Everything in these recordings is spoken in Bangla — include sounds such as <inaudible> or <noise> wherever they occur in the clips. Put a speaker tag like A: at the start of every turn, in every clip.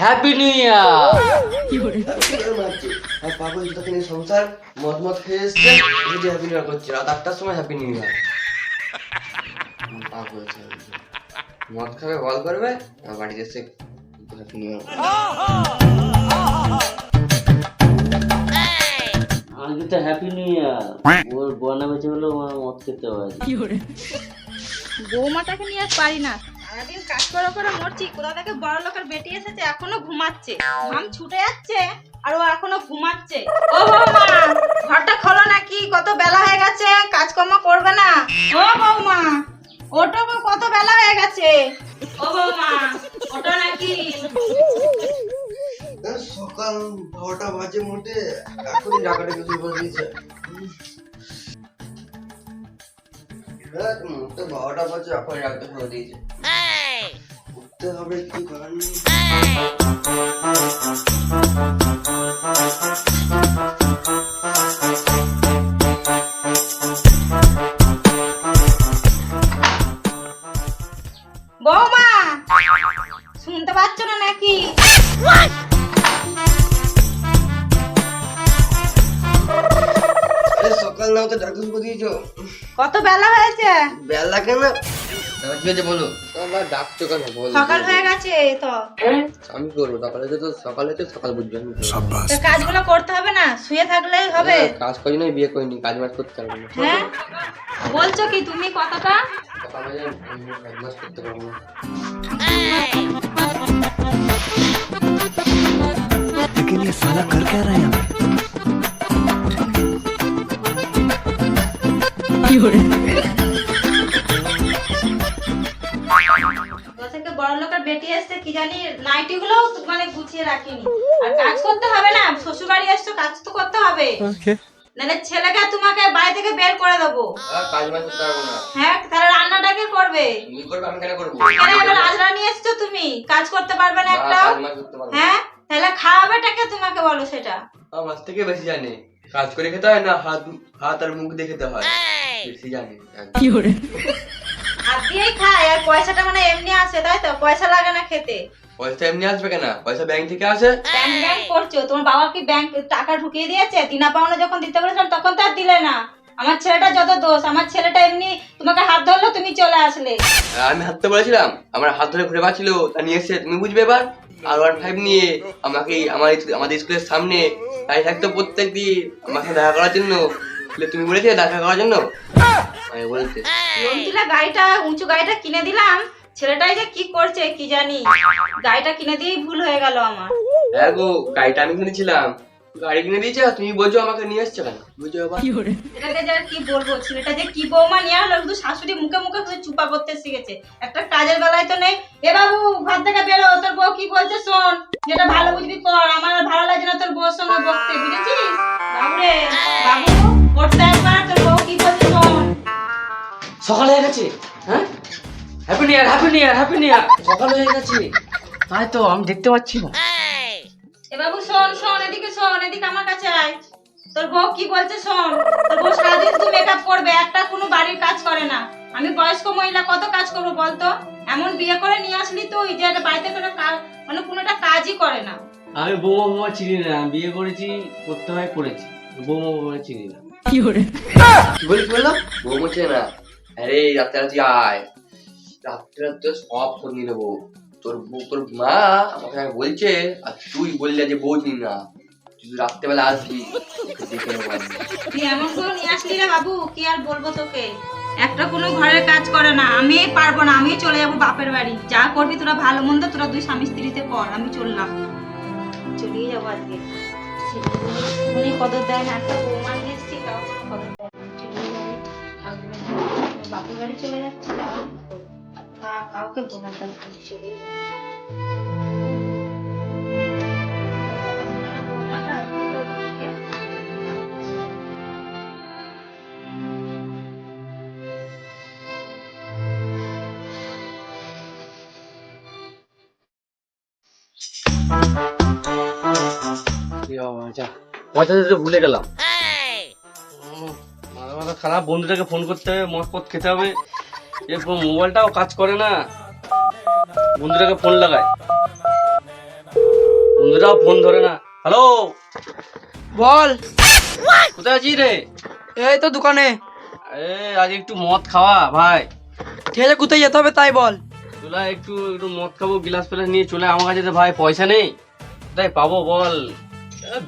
A: হ্যাপি নিউ ইয়ার
B: আর পাগল কিনে সংসার মদ মদ খেয়ে এসছে যদি হ্যাপি নিউ ইয়ার করছে। রাত আটটার সময় হ্যাপি নিউ ইয়ার পাগল মদ খাবে বল করবে আর বাড়িতে এসে হ্যাপি নিউ ইয়ার
A: আজকে তো হ্যাপি নিউ ইয়ার ওর বনা বেঁচে হলো আমার মদ খেতে হবে
C: বৌমাটাকে নিয়ে আর পারি না। সারাদিন কাজ করা করে মরছি কোথা থেকে বড় লোকের বেটি এসেছে এখনও ঘুমাচ্ছে। মাম ছুটে যাচ্ছে আর ও এখনও ঘুমাচ্ছে। ও
B: মোটে বারোটা বাজে এখনই ডাকতে করে দিয়েছে উঠতে হবে কি করার নেই।
C: বৌমা
B: সকাল নাও তো ডাক্তার করে দিয়েছো
C: কত বেলা হয়েছে
B: বেলা কেন তারপর কি হয়েছে বলো আমার ডাকছো কেন বলো
C: সকাল হয়ে গেছে তো
B: আমি কি করবো সকালে তো সকালে তো সকাল বুঝবে আমি কি করবো?
C: তো কাজগুলো করতে হবে না শুয়ে থাকলেই হবে
B: না, কাজ করি না বিয়ে করিনি কাজ বাজ করতে পারবো না
C: হ্যাঁ বলছো কি তুমি কথাটা
B: সকালে আমি কাজ বাজ করতে পারবো না
D: लेकिन ये साला कर क्या रहा है
C: থেকে বড় লোকের বেটি এসছে কি জানি নাইটি গুলো মানে গুছিয়ে রাখিনি। আর কাজ করতে হবে না শ্বশুর বাড়ি এসছো কাজ তো করতে হবে। নাহলে ছেলেকে তোমাকে বাড়ি থেকে বের করে দেবো।
B: আর কাজ বাজ করতে পারব না।
C: হ্যাঁ তাহলে রান্নাটা কে করবে? এসছো তুমি কাজ করতে পারবে না
B: না
C: হ্যাঁ তাহলে খাওয়াবেটাকে তোমাকে বলো সেটা?
B: আমার থেকে বেশি জানে। কাজ করে খেতে হয় না? হাত হাত আর মুখ দিয়ে খেতে হয়। বেশি জানি
C: হাত দিয়েই খায় আর পয়সাটা মানে এমনি আসে তাই তো? পয়সা লাগে না খেতে।
B: পয়সা এমনি আসবে কেন? পয়সা ব্যাংক থেকে আসে?
C: ব্যাংক ব্যাংক করছ। তোমার বাবা কি ব্যাংক টাকা ঢুকিয়ে দিয়েছে? দিনা পাওনা যখন দিতে বলেছিলাম তখন তো আর দিলে না। আমার ছেলেটা যত দোষ আমার ছেলেটা এমনি তোমাকে হাত ধরলো তুমি চলে আসলে।
B: আমি হাঁটতে বলেছিলাম আমার হাত ধরে ঘুরে পাচ্ছিল তা নিয়ে এসে তুমি বুঝবে এবার? আর ওয়ান ফাইভ নিয়ে আমাকে আমার আমাদের স্কুলের সামনে থাকতো প্রত্যেক দিন আমাকে দেখা করার জন্য। তুমি বলেছিলে দেখা করার জন্য? আমি বলতে
C: রন্তিলা গাড়িটা উঁচু গাড়িটা কিনে দিলাম। ছেলেটাই যে কি করছে কি জানি। গাড়িটা কিনে দিয়েই ভুল হয়ে গেল আমার।
B: হ্যাঁ গো গাড়িটা আমি কিনেছিলাম। গাড়ি কিনে দিয়েছে তুমি বলছো আমাকে নিয়ে এসছো কেন? বুঝছ এবার
C: এটাকে যে কি বলব? ছেলেটা যে কি বৌমা নিয়ে আসলো শুধু শাশুড়ি মুখে মুখে শুধু চুপা করতে শিখেছে। একটা কাজের বেলায় তো নেই। এ বাবু ঘর থেকে বেরো তোর বউ কি বলছে শোন। যেটা ভালো বুঝবি কর আমার আর ভালো লাগে না তোর বউর সঙ্গে বকতে বুঝেছিস? বাবু রে বাবু করতে একবার তোর বউ কি বলছে শোন।
A: সকাল হয়ে গেছে হ্যাঁ? Happy new year happy new year happy new year সকাল হয়ে গেছে। তাই তো আমি দেখতে পাচ্ছি না।
C: এ বাবু শোন শোন এদিকে শোন এদিকে আমার কাছে আয়। তোর বউ কি বলছে শোন? তোর বউ সারাদিন শুধু মেকআপ করবে একটা কোনো বাড়ির কাজ করে না। আমি বয়স্ক মহিলা কত কাজ করব বলতো? এমন বিয়ে করে নিয়ে আসলি তুই যে একটা বাড়িতে কোনো কাজ মানে কোনো একটা কাজই করে না।
A: আমি বৌমা বৌমা চিনি না বিয়ে করেছি করতে হয় করেছি। বৌমা বৌমা চিনি না।
B: কি করে বলিস বলল বউ বলছে না আরে রাত্রে আয়। রাত্রে রাত্রে সব খোঁজ নিয়ে নেব তোর তোর মা আমাকে বলছে আর তুই বললে যে চিনি না। তুই রাত্রেবেলা আসবি দেখে
C: তুই এমন করে নিয়ে আসলি রে বাবু? কি আর বলব তোকে? একটা কোনো ঘরের কাজ করে না। আমি পারব না আমি চলে যাব বাপের বাড়ি। যা করবি তোরা ভালো মন্দ তোরা দুই স্বামী স্ত্রীতে কর আমি চললাম। চলিয়ে যাব আজকে। উনি কদর দেয় না একটা বৌমা নিয়ে এসছি তাও কোনো কদর দেয়। বাপের বাড়ি চলে যাচ্ছে কা- কাউকে দরকার নেই, চলিয়ে যাবে।
A: পয়সা ভুলে গেলাম মাথা মাথা খারাপ বন্ধুটাকে ফোন করতে হবে মদ পথ খেতে হবে এরপর মোবাইলটাও কাজ করে না। বন্ধুটাকে ফোন লাগায়। বন্ধুটাও ফোন ধরে না। হ্যালো
E: বল।
A: কোথায় আছিস রে?
E: এই তো দোকানে।
A: এ আজ একটু মদ খাওয়া ভাই।
E: ঠিক আছে কোথায় যেতে হবে তাই বল।
A: চলে একটু একটু মদ খাব গিলাস ফেলাস নিয়ে চলে আমার কাছে তো ভাই পয়সা নেই। কোথায় পাবো বল?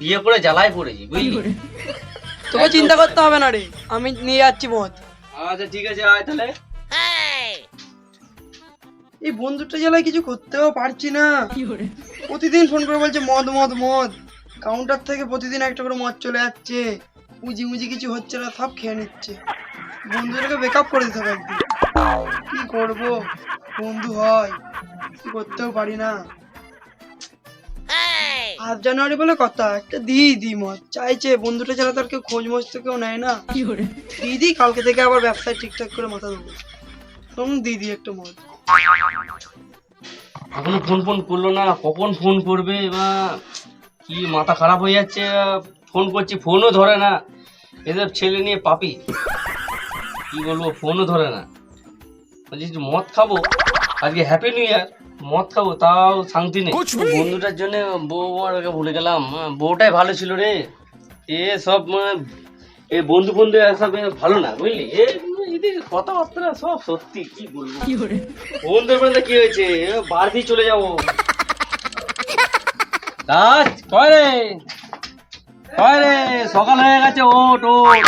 A: বিয়ে করে জ্বালায় পড়েছি বুঝলি?
E: তোকে চিন্তা করতে হবে না রে আমি নিয়ে যাচ্ছি মদ।
A: আচ্ছা ঠিক আছে আয় তাহলে।
E: এই বন্ধুটা জ্বালায় কিছু করতেও পারছি না। প্রতিদিন ফোন করে বলছে মদ মদ মদ। কাউন্টার থেকে প্রতিদিন একটা করে মদ চলে যাচ্ছে উজি মুজি কিছু হচ্ছে না সব খেয়ে নিচ্ছে। বন্ধুটাকে বেক আপ করে দিতে হবে একদিন। কি করব? বন্ধু হয় কি করতেও পারি না। হাফ জানুয়ারি বলে কথা একটা দিই দি মদ চাইছে। বন্ধুটা ছাড়া তো আর কেউ খোঁজ মোজ তো কেউ নেয় না। দিই দি কালকে থেকে আবার ব্যবসায় ঠিকঠাক করে মাথা দেবো তখন দিই একটা মদ
A: এখনও ফোন ফোন করল না কখন ফোন করবে? এবার কি মাথা খারাপ হয়ে যাচ্ছে? ফোন করছি ফোনও ধরে না। এদের ছেলে নিয়ে পাপি। কি বলব ফোনও ধরে না। বলছি একটু মদ খাব? আজকে হ্যাপি নিউ ইয়ার মদ খাব তাও শান্তি নেই। বন্ধুটার জন্য বউ আমাকে ভুলে গেলাম। বউটাই ভালো ছিল রে। এ সব মানে এ বন্ধু বন্ধু সব ভালো না বুঝলি? এ এদের কথাবার্তা সব সত্যি কি বলব? কি হয়েছে? বাড়তি চলে যাব। সকাল হয়ে গেছে ওট ওট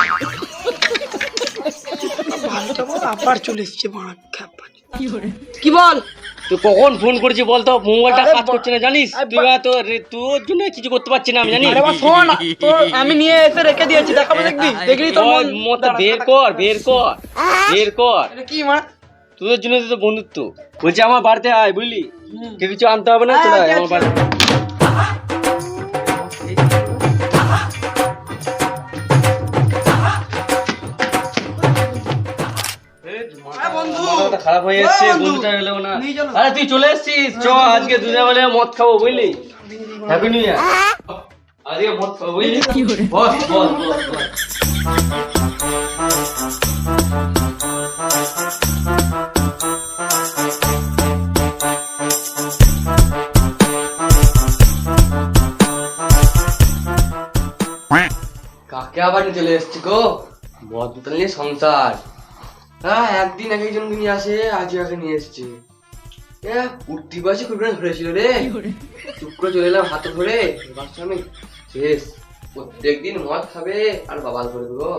E: আবার চলে এসছে। কি বল?
A: তুই কখন ফোন করেছি বলতো? মোবাইলটা কাজ করছে না জানিস? তুই তো তোর তোর জন্য কিছু করতে পারছি না আমি জানি
E: শোন আমি নিয়ে এসে রেখে দিয়েছি দেখাবো দেখবি? দেখলি তোর
A: ওই বের কর বের কর বের কর।
E: কি মা?
A: তোদের জন্য তো বন্ধুত্ব। বলছি আমার বাড়িতে আয় বুঝলি? কিছু আনতে হবে না চলে আমার বাড়িতে। খারাপ হয়ে যাচ্ছে বন্ধুটা এলেও না। আরে তুই চলে এসেছিস। চ আজকে দুজনে মিলে মদ খাব বুঝলি? হ্যাপি নিউ ইয়ার আজকে মদ খাব বুঝলি? বস বস।
B: কাকে আবার নিয়ে চলে এসছি গো? মদ সংসার। হ্যাঁ একদিন এক একজনকে নিয়ে আসে আজ একে নিয়ে এসছি। উঠতি বয়সে খুব ধরেছিল রে। চুপ করে চলে এলাম হাতে ধরে। আমি। শেষ। প্রত্যেকদিন মদ খাবে আর বাবাল করে দেবো।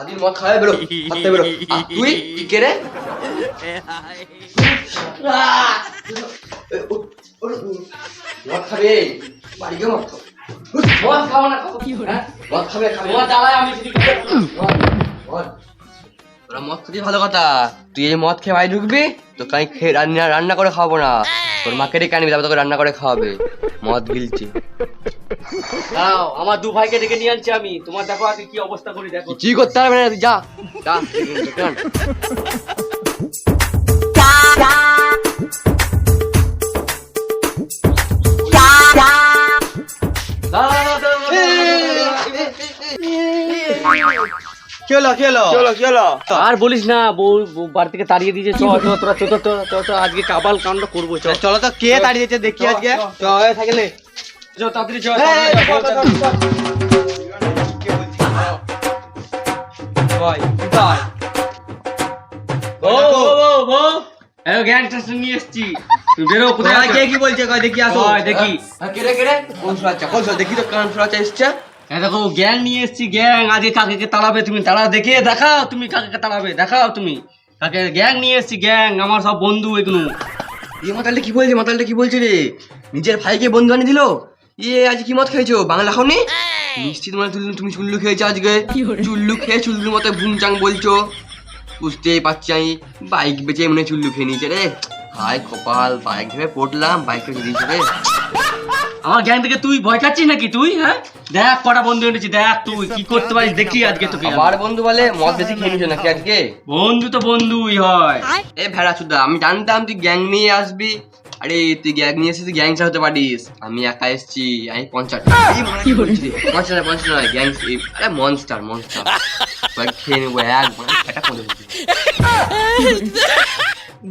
B: আদিন মদ খাবে বেরো হাতে বেরো। আর তুই? কি কে রে? মদ খাবে। বাড়ি গিয়ে মদ খাব মদ খাব? না হ্যাঁ? মদ খাবে খাবে।
A: তোমার জ্বালায় আমি কিছু
B: মদ, মদ। তোরা ভালো কথা। তুই এই মদ খেয়ে বাড়ি ঢুকবি তো কাই খেয়ে রান্না রান্না করে খাওয়াবো না। তোর মাকে ডেকে আনবি তারপর তোকে রান্না করে খাওয়াবে। মদ গিলছি।
A: আমার দু ভাইকে ডেকে নিয়ে আনছি আমি। তোমার দেখো আগে কি অবস্থা করি দেখো।
B: কি করতে পারবে না? তুই যা। যা। <laughs>
A: দাঁড়াও, দাঁড়াও। আর বলিস না বউ বউ বাড়ি থেকে তাড়িয়ে দিয়েছে চ চ তোরা চ চ চ চ চ আজকে কাবাল কাণ্ড করব চ
F: চলো তো কে দাঁড়িয়ে দিয়েছে দেখি আজকে?
A: চল থাকলে। চ তাড়াতাড়ি চ। এই গ্যাং টেস্ট নিয়ে এসেছি। তুই বেরো কোথায়
F: কোথায় কে কি বলছে? কয় দেখি আসো।
A: দেখি।
B: হ্যাঁ, কে রে কে রে? কোন সুরাচ্ছা কোন সুরা দেখি তো কান সুরাচ্ছা এসছে।
A: দেখো গ্যাং নিয়ে এসেছি গ্যাং। আজকে কাকে তাড়াবে তুমি তাড়া দেখে দেখাও তুমি কাকে তাড়াবে দেখাও তুমি। কাকে গ্যাং নিয়ে এসেছি গ্যাং আমার সব বন্ধু এগুলো।
B: ইয়ে মাতালটা কি বলছে মাতালটা কি বলছে রে? নিজের ভাইকে বন্ধু আনিয়ে দিল? ইয়ে আজ কি মত খেয়েছো? বাংলা খাওনি? নিশ্চিত মানে তুমি তুমি চুল্লু খেয়েছো আজকে? চুল্লু খেয়ে চুল্লুর মতো ভুমচাং বলছো? বুঝতেই পারছি আমি। বাইক বেচে মনে হয় চুল্লু খেয়ে নিয়েছে রে। হাই কপাল বাইক ভেবে পড়লাম বাইক দিয়েছে রে?
A: আমার গ্যাং থেকে তুই ভয় খাচ্ছিস নাকি তুই হ্যাঁ? দেখ কটা বন্ধু এনেছি দেখ তুই কি করতে পারিস দেখি আজকে তোকে আমি।
B: আমার বন্ধু বলে মদ বেশি খেয়ে নিছো নাকি আজকে?
A: বন্ধু তো বন্ধুই হয়।
B: এ ভেড়া চুদা আমি জানতাম তুই গ্যাং নিয়ে আসবি। আরে তুই গ্যাং নিয়ে এসে তুই গ্যাংস্টার হতে পারিস। আমি একা এসেছি আমি পঞ্চাশ পঞ্চাশ নয় পঞ্চাশ নয় গ্যাং আরে মনস্টার মনস্টার খেয়ে নেব এক দেবো।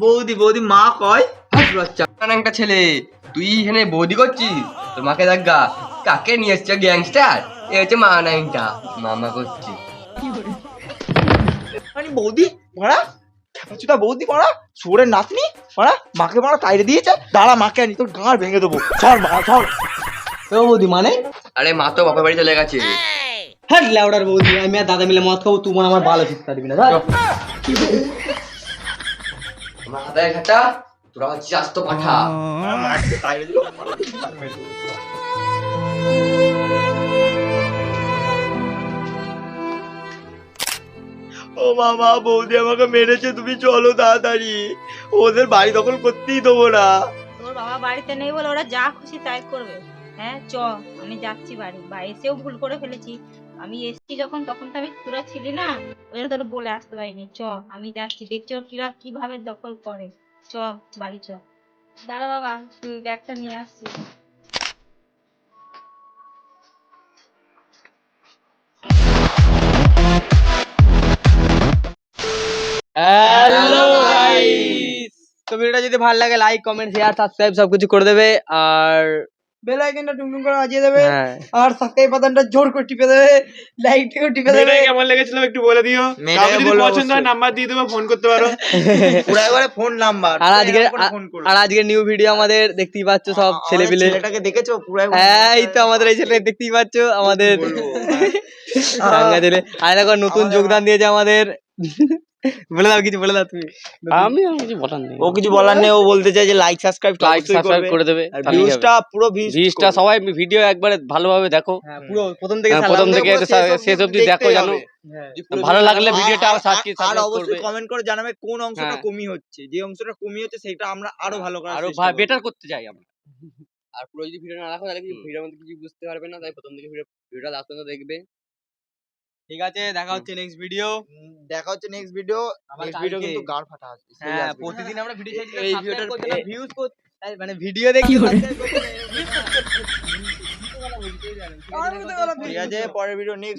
F: বৌদি বৌদি মা কয়?
B: একটা ছেলে তুই এখানে বৌদি করছিস? তোর মাকে দেখা কাকে নিয়ে এসছে গ্যাংস্টার? এ হচ্ছে মা নাইনটা মামা করছি।
F: মানে বৌদি মারা খেপাচুদা বৌদি মারা সুরের নাতনি মারা মাকে মারা তাইরে দিয়েছে দাঁড়া মাকে আনি তোর গাঁড় ভেঙে দেবো। সর মারা সর। ও বৌদি মানে?
B: আরে মা তো বাপের বাড়ি চলে গেছে।
F: হ্যাঁ লেউডার বৌদি আমি আর দাদা মিলে মদ খাব তুই আমার ভালো শিখতে পারবি না ধর।
B: হাতায় খাটা তোরা হচ্ছে আস্ত পাঠা
F: ও মামা বৌদি আমাকে মেরেছে তুমি চলো তাড়াতাড়ি। ওদের বাড়ি দখল করতেই দেবো না।
C: তোর বাবা বাড়িতে নেই বলে ওরা যা খুশি তাই করবে। হ্যাঁ চ আমি যাচ্ছি বাড়ি। বা এসেও ভুল করে ফেলেছি। আমি এসেছি যখন তখন তো আমি তোরা ছিলি না? ওই জন্য তোরা বলে আসতে পারিনি। চ আমি যাচ্ছি। দেখছি ওরা কিরা কীভাবে দখল করে। চ বাড়ি চ। দাঁড়া বাবা ব্যাগটা নিয়ে আসছি।
F: হ্যালো তো ভিডিওটা যদি ভালো লাগে লাইক কমেন্ট শেয়ার সাবস্ক্রাইব সবকিছু করে দেবে। আর
E: বেল আইকনটা টুংটুং করে বাজিয়ে দেবে
F: হ্যাঁ।
E: আর সাবস্ক্রাইব বাটনটা জোর করে টিপে দেবে লাইকটাও টিপে দেবে।
G: কেমন লেগেছিল একটু বলে দিও। কাউকে যদি পছন্দ হয় নাম্বার দিয়ে দেবো ফোন করতে পারো। <laughs>
F: পুরো একবারে ফোন নাম্বার
H: আর আজকে আর আজকে নিউ ভিডিও আমাদের দেখতেই পাচ্ছ সব ছেলে পিলে
F: ছেলেটাকে দেখেছ? পুরো
H: হ্যাঁ এই তো আমাদের এই ছেলে দেখতেই পাচ্ছ আমাদের <laughs> আর দেখো নতুন যোগদান দিয়েছে আমাদের। বলে দাও কিছু বলে দাও তুমি।
A: আমি আর কিছু বলার নেই।
F: ও কিছু বলার নেই ও বলতে চাই যে লাইক সাবস্ক্রাইব
A: লাইক সাবস্ক্রাইব করে দেবে
F: আর ভিউজটা পুরো ভিউজ
A: ভিউজটা সবাই ভিডিও একবারে ভালোভাবে দেখো।
H: হ্যাঁ, পুরো প্রথম থেকে
A: হ্যাঁ, প্রথম থেকে শেষ অবধি দেখো জানো ভালো লাগলে ভিডিওটা আবার সাবস্ক্রাইব
F: আর অবশ্যই কমেন্ট করে জানাবে কোন অংশটা
A: হ্যাঁ।
F: কমি হচ্ছে। যে অংশটা কমি হচ্ছে সেটা আমরা আরও ভালো করার আরও
A: বেটার করতে চাই আমরা।
B: আর পুরো যদি ভিডিও না রাখো তাহলে ভিডিওর মধ্যে কিছু বুঝতে পারবে না তাই প্রথম থেকে ভিডিও ভিডিওটা লাস্ট পর্যন্ত দেখবে।
H: ঠিক আছে দেখা হচ্ছে নেক্সট ভিডিও
F: দেখা হচ্ছে নেক্সট ভিডিও নেক্সট ভিডিও কিন্তু গাড় ফাটা আসবে
H: হ্যাঁ প্রতিদিন আমরা ভিডিও চাই
F: এই ভিডিওটার
H: ভিউজ
F: কত
H: ভিউজ মানে ভিডিও দেখি
F: ঠিক আছে পরের ভিডিও নেক্সট